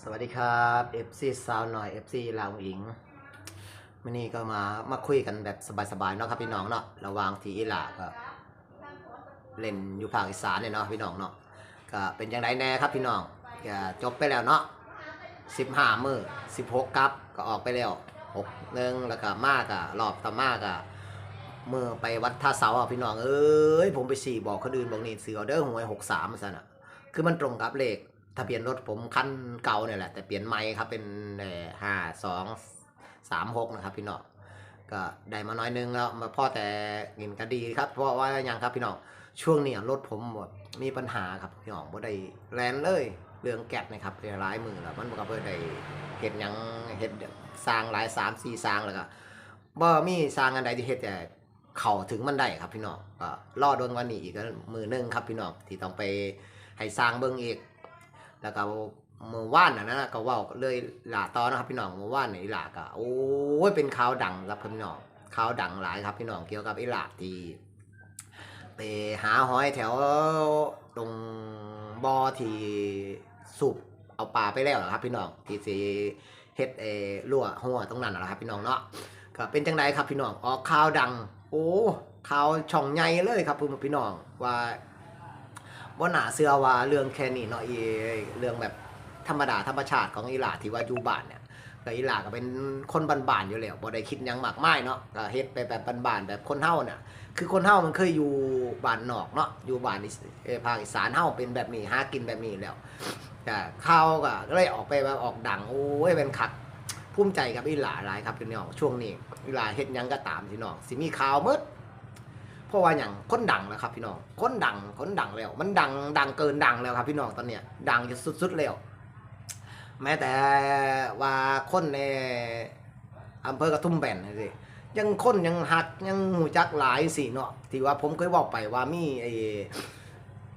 สวัสดีครับ FC สาวหน่อย FC ลาวหญิงวันนี้ก็มามาคุยกันแบบสบายๆเนาะครับพี่น้องเนาะระหว่างที่อิหร่าก็เล่นอยู่ภาคอีสานเนี่ยเนาะพี่น้องเนาะก็เป็นยังไงแน่ครับพี่น้องก็จบไปแล้วเนาะ15มื้อ16กับก็ออกไปแล้ว6นึงแล้วก็มากอะรอบต่อมากอะเมื่อไปวัดท่าเสาอะพี่น้องเอ้ยผมไปสี่บอกคนอื่นบอกนี่ซื้อเอาเด้อหวย63ซั่นน่ะคือมันตรงกับเลข ทะเบียนรถผมคันเก่าเนี่ยแหละ แต่เปลี่ยนไม้ครับเป็นห้าสองสามหกนะครับพี่น้องก็ได้มาน้อยนึงแล้วมาพ่อแต่เงินก็ดีครับ เพราะว่ายังครับพี่น้องช่วงนี้รถผมแบบมีปัญหาครับพี่น้องบ่ได้แลนเลยเรื่องแก๊สนะครับหลายมือแล้วมันบ่ก็บ่ได้เฮ็ดยังเฮ็ดสร้างหลายสามสี่สร้างแล้วก็บ่มีสร้างอันใดที่เฮ็ดแต่เข้าถึงมันได้ครับพี่น้องก็รอโดนวันนี้อีกก็มือหนึงครับพี่น้องที่ต้องไปให้สร้างเบิ่งอีก แล้วก็เมื่อวานน่ะนะก็ว่าเลยหลาตอนนะครับพี่น้องเมื่อวานนี่อีหลาก็โอ้ยเป็นข่าวดังครับพี่น้องข่าวดังหลายครับพี่น้องเกี่ยวกับอีหลาที่ไปหาหอยแถวตรงบ่อที่สูบเอาปลาไปแล้วนะครับพี่น้องที่สิเฮ็ดเออรั่วหัวตรงนั้นนะครับพี่น้องเนาะก็เป็นจังไดครับพี่น้องออกข่าวดัง โอ้ข่าวช่องใหญ่เลยครับพี่น้องว่า ว่าหนาเสื้อว่าเรื่องแค่นี้เนาะอีเรื่องแบบธรรมดาธรรมชาติของอีหลาที่ว่าอยู่บ้านเนี่ยก็อีหลาก็เป็นคนบ้านๆอยู่แล้วบ่ได้คิดหยังมากมายเนาะก็เฮ็ดไปแบบบ้านๆแบบคนเฮาเนี่ยคือคนเฮามันเคยอยู่บ้านนอกเนาะอยู่บ้านอีสเอ่อภาคอีสานเฮาเป็นแบบนี้หากินแบบนี้แล้วแต่ข้าวก็เลยออกไปแบบออกดังโอ้ยเป็นคักภูมิใจกับอีหลาหลายครับพี่น้องช่วงนี้อีหลาเฮ็ดหยังก็ตามพี่น้องสิมีข่าวหมด ราะว่าอย่างคนดังแล้วครับพี่น้องคนดังคนดังแล้ว มันดังดังเกินดังแล้วครับพี่น้องตอนเนี้ยดังจนสุดๆแล้วแม้แต่ว่าคนในอำเภอกระทุ่มแบนนี่สิยังคนยังหักยังหูจักหลายสิเนาะที่ว่าผมเคยบอกไปว่ามีไอ้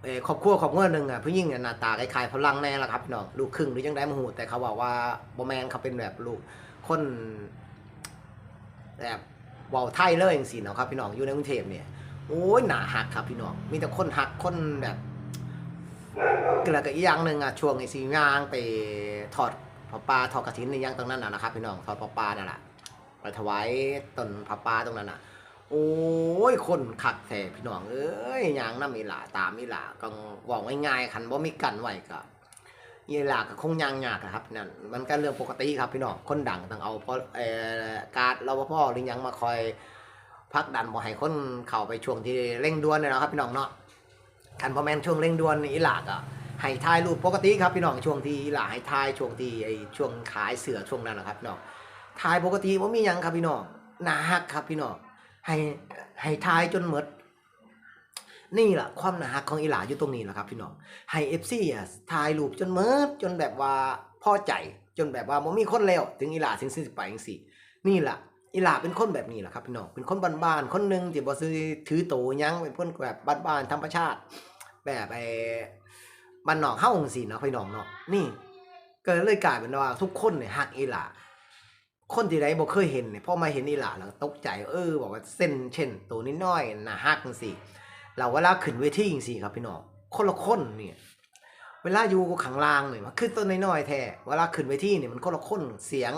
ไอ้ครอบครัวครอบครัวหนึ่งอะผู้หญิงเนี่ยหน้าตาคล้ายๆพลังแน่ละครับพี่น้องลูกครึ่งหรือยังได้มาหูแต่เขาบอกว่าบอแมนเขาเป็นแบบลูกคนแบบว้าไทยเลยอย่างสิเนาะครับพี่น้องอยู่ในกรุงเทพเนี่ย โอ้ยหนาหักครับพี่น้อง มีแต่คนหักคนแบบก็แล้วก็อีกอย่างหนึ่งอะช่วงไอ้สีงางไปถอดผ้าป่าถอดกระถินในย่างตรงนั้นน่ะนะครับพี่น้องถอดผ้าป่านั่นแหละไปถวายต้นผ้าป่าตรงนั้นน่ะ โอ้ยคนขักแท้พี่น้องเอ้ยยางน้ำมีหลาตามมีหลาก็บอกง่ายๆคันว่ามีกันไหว้ก็ยีหลาก็คงยางยากครับนั่นมันก็เรื่องปกติครับพี่น้องคนดังต้องเอาเพราะเอ่อการรปภหรือยังมาคอย พักดันบ่ให้คนเข้าไปช่วงที่เร่งด่วนเนี่ยนะครับพี่น้องเนาะคันพอแมนช่วงเร่งด่วนนี่อีหลากอะให้ถ่ายรูปปกติครับพี่น้องช่วงที่อีหลาให้ถ่ายช่วงที่ไอช่วงขายเสือช่วงนั้นนะครับพี่น้องถ่ายปกติว่ามียังครับพี่น้องหนาฮักครับพี่น้องให้ให้ทายจนหมดนี่แหละความหนาหักของอีหลาอยู่ตรงนี้แหละครับพี่น้องให้เอฟซีอะทายรูปจนหมดจนแบบว่าพอใจจนแบบว่าบ่มีคนแล้วถึงอีหลาถึงสิบไปจังซี่นี่แหละ อีหลาเป็นคนแบบนี้แหละครับพี่น้องเป็นคนบ้านๆคนหนึ่งที่บ่ซื้อถือโตยั้งเป็นคนแบบบ้านๆธรรมชาติ แบบไอ้บ้านนอกเฮาจังซี่เนาะพี่น้องเนาะนี่ ก็เลยกลายเป็นว่าทุกคนเนี่ยฮักอีหลาคนที่ใดบ่เคยเห็นเนี่ยพอมาเห็นอีหล่าแล้วตกใจเออบอกว่าเส้นเช่น ตัวนิดน้อยน้าฮักจังซี่เราเวลาขึ้นเวทีจังๆครับพี่น้องคนละคนเนี่ยเวลาอยู่ข้างลางเนี่ยมันขึ้นต้นน้อยๆแท้เวลาขึ้นเวทีเนี่ยมันคนละคนเสียง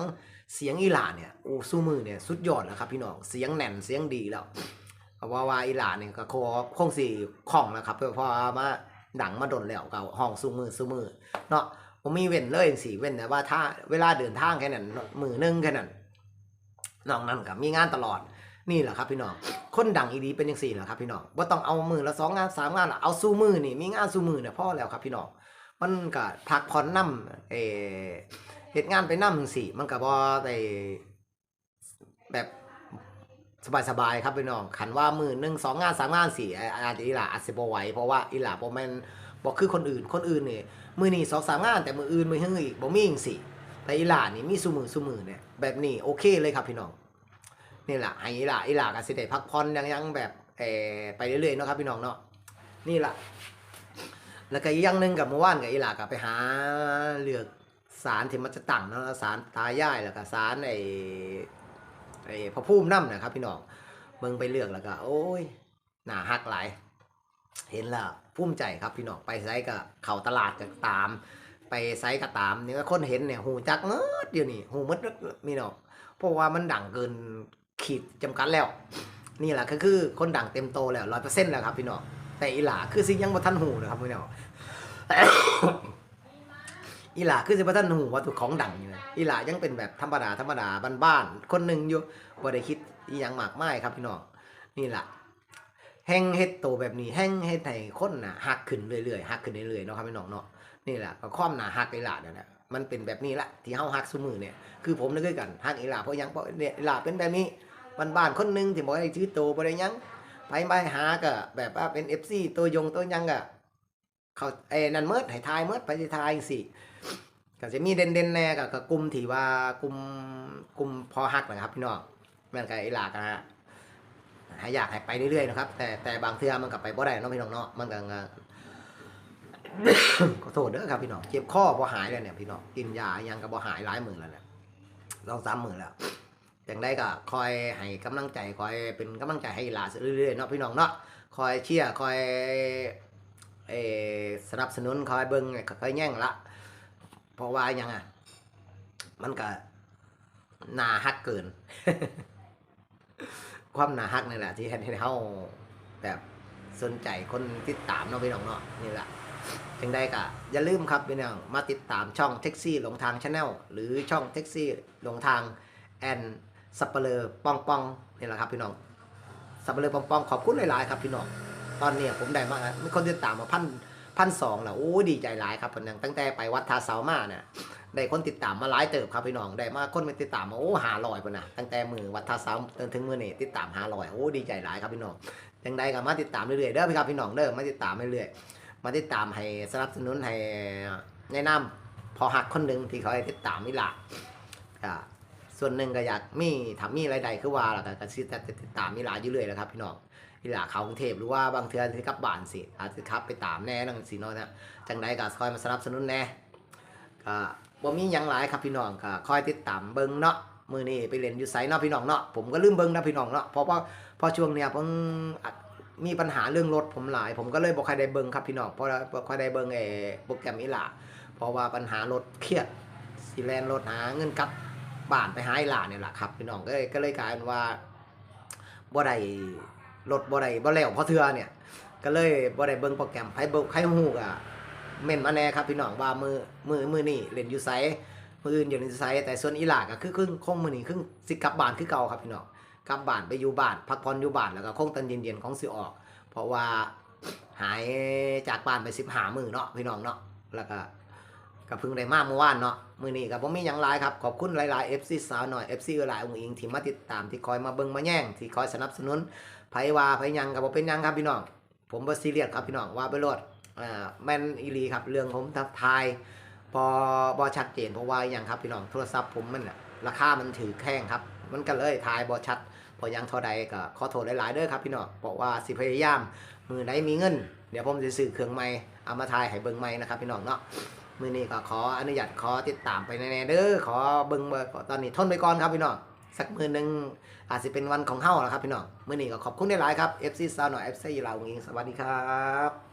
เสียงอีหล่าเนี่ยโอ้สู้มือเนี่ยสุดยอดแล้วครับพี่น้องเสียงแน่นเสียงดีแล้วเพราะว่าว่าอีหล่าเนี่ยก็คงคงสิคล่องแล้วครับเพราะว่ามาดังมาดนแล้วก็ห้องสู้มือสู้มือเนาะผมมีเว้นเลยสิเว้นแต่ว่าถ้าเวลาเดินทางแค่นั้นมือนึงแค่นั้นน้อกนั้นกับมีงานตลอดนี่แหละครับพี่น้อง คนดังอีดีเป็นยังสี่แหละครับพี่น้องว่าต้องเอามือละสองงานสามงานละเอาสู้มือนี่มีงานสู้มือเนี่ยพ่อแล้วครับพี่น้องมันก็พักผ่อนนํเอ เหตุงานไปนํสิมันก็บ่ได้แบบสบายๆครับพี่น้องขันว่ามือหนึ่งสองงานสามงานสี่อาจจะอีหล่าอาจจะบ่ไหวเพราะว่าอีหล่าบ่แม่นบ่คือคนอื่นคนอื่นนี่มือนี่สองสามงานแต่มืออื่นมือหึงอีกบ่มีอีกสิแต่อีหล่านี่มีสุมือสุมือเนี่ยแบบนี้โอเคเลยครับพี่น้องนี่แหละให้อีหล่าอีหล่าก็สิได้พักผ่อนยังยังแบบเออไปเรื่อยๆเนาะครับพี่น้องเนาะนี่แหละแล้วก็ย่างหนึ่งกับเมื่อวานกับอีหล่าก็ไปหาเลือก สารที่มันจะตั้งเนาะสารตายายแล้วก็สารไอ้ไอ้พระภูมิน้ำนะครับ พี่น้องเบิ่งไปเลือกแล้วก็ โอ้ยหน้าฮักหลายเห็นแล้วภูมิใจครับพี่น้องไปไซก็เข้าตลาดก็ตาม ไปไซก็ตามเนี่ยคนเห็นเนี่ยหูจักเมดเดี๋ยวนี้หูหมดมีเนาะเพราะว่ามันดังเกินขีดจำกัดแล้ว นี่แหละก็คือคนดังเต็มโตแล้วร้อยเปอร์เซ็นต์แล้วครับพี่น้องแต่อีหลาคือสิยังบ่ทันหูนะครับพี่น้อง อีหลาคือสิบ่ทันหูว่าถูกของดังอยู่นะอีหลายังเป็นแบบธรรมดาธรรมดาบ้านๆคนหนึ่งอยู่บ่ได้คิดอีหยังมากมายครับพี่น้องนี่แหละแห้งเฮ็ดโตแบบนี้แห้งเฮ็ดให้คนน่ะหักขึ้นเรื่อยๆหักขึ้นเรื่อยๆเนาะครับพี่น้องเนาะนี่แหละก็ความหนาหักอีหลาเนี่ยนะมันเป็นแบบนี้ละที่เฮาหักซุมือเนี่ยคือผมนึกคือกันหักอีหลาเพราะยังเพราะเนี่ยอีหลาเป็นแบบนี้บ้านๆคนหนึงที่บ่ได้ชื่อโตบ่ได้ยังไปไปหาก็แบบว่าเป็น FC ตัวยงตัวยังก็ เขาไอ้นั่นเมิดให้ทายเมิดไปสิทายสิก็จะมีเด่นเด่นๆแน่กับกลุ่มที่ว่ากลุ่มกลุ่มพอฮักนะครับพี่น้องแม่นกับไอ้หลากนะฮะหาอยากให้ไปเรื่อยๆนะครับ แต่แต่บางเทื่อมันกลับไปบ่ได้เนาะพี่น้องเนาะมันก็ขอโทษเด้อครับพี่น้องเจ็บข้อบ่หายเลยเนี่ยพี่น้องกินยายังก็บ่หายหลายหมื่นแล้วเนี่ยลองสามหมื่นแล้วอย่างได้ก็คอยให้กำลังใจคอยเป็นกำลังใจให้หลาเรื่อยๆเนาะพี่น้องเนาะคอยเชียร์คอย เออสนับสนุนคอยเบิ้งคอยแย่งละเพราะว่ายังอะ มันก็หนาฮักเกิน ความหนาฮักนี่แหละ ที่เห็นให้เฮาแบบสนใจคนติดตามเนาะพี่น้องเนาะนี่แหละจึงได้ก็อย่าลืมครับพี่น้องมาติดตามช่องแท็กซี่หลงทางชาแนลหรือช่องแท็กซี่หลงทางแอนสัปเปลือปองปองนี่แหละครับพี่น้องสัปเปลือปองปองขอบคุณหลาย ๆ ครับพี่น้อง ตอนเนี้ยผมได้มามีคนติดตามมาพันพันสองแล้วโอ้ดีใจหลายครับผมยังตั้งแต่ไปวัดทาเสามาเนี่ยได้คนติดตามมาหลายเติบครับพี่น้องได้มาคนมาติดตามมาโอ้หาลอยปุ่นะตั้งแต่มือวัดทาเสาจนถึงมือนี่ติดตามหาลอยโอ้ดีใจหลายครับพี่น้องยังได้ก็มาติดตามเรื่อยๆเด้อพี่ครับพี่น้องเด้อมาติดตามเรื่อยๆมาติดตามให้สนับสนุนให้แนะนำพอหักคนหนึ่งที่เขาให้ติดตามนี่หล่ะก็ ส่วนหนึ่งก็อยากมีถ้ามีรายได้คือว่าแล้วก็ก็สิติดตามนี่ล่ะอยู่เรื่อยแหละครับพี่น้องที่หลาเขากรุงเทพหรือว่าบางเทือที่กลับบ้านสิอาจจะขับไปตามแน่นังสิเนาะนะจังใดก็คอยมาสนับสนุนแน่ก็บ่มียังหลายครับพี่น้องก็คอยติดตามเบิ่งเนาะมือนี้ไปเล่นอยู่ไสเนาะพี่น้องเนาะผมก็ลืมเบิ่งนะพี่น้องเนาะเพราะว่าพอช่วงเนี้ยผมอัดมีปัญหาเรื่องรถผมหลาย ผมก็เลยบ่ค่อยได้เบิ่งครับพี่น้องเพราะบ่ค่อยได้เบิ่งไอ้โปรแกรมอีหล่าเพราะว่าปัญหารถเครียดสิแลนรถหาเงินกับ บ้านไปหาอีหล่าเนี่ยแหละครับพี่น้องก็เลยก็เลยกลายเป็นว่าบ่ได้รถบ่ได้บ่แล้วเพราะเทือเนี่ย ก็เลยบ่ได้เบิ่งโปรแกรมไผเบิ่งไผฮู้ก็เม่นมาแน่ครับพี่น้องว่ามือมือมือนี่เล่นอยู่ไสมืออื่นอยู่ในไสแต่ส่วนอีหลาก็คือครึ่งคงมือนี้ครึ่งสิกลับบ้านคือเก่าครับพี่น้องกลับบ้านไปอยู่บ้านพักผ่อนอยู่บ้านแล้วก็คงตอนเย็นๆของสิออก เพราะว่าหายจากบ้านไป15มื้อเนาะพี่น้องเนาะแล้วก็ ก็เพิ่งได้มากเมื่อวานเนาะมือนี้ก็บ่มีหยังหลายครับ ขอบคุณหลายๆ FC สาวหน่อย FC หลายองค์อิงที่มาติดตามที่คอยมาเบิ่งมาแย่งที่คอยสนับสนุนไผว่าไผยังกับบ่เป็นยังครับพี่น้อง ผมบ่ซีเรียสครับพี่น้องว่าไปโลดอ่าแม่นอีลีครับเรื่องผมทักทายพอบ่ชัดเจนเพราะว่าหยังครับพี่น้องโทรศัพท์ผมมันราคามันถือแข้งครับ มันก็เลยทายบ่ชัด พอยังเท่าใดก็ขอโทษหลายๆเด้อครับพี่น้องบอกว่าสิพยายามมือไหนมีเงิน เดี๋ยวผมจะซื้อเครื่องใหม่เอามาทายให้เบิ่งใหม่นะครับพี่น้องเนาะ มื่อนี้ก็ขออนุญาตขอติดตามไปแน่ๆเด้อขอเบิ้งเบิ่งตอนนี้ทนไปก่อนครับพี่น้องสักมือหนึ่งอาจจะเป็นวันของเฮาแล้วครับพี่น้องมื่อนี้ก็ขอบคุณได้หลายครับ FC สาวหน่อย FC ลาวอิงสวัสดีครับ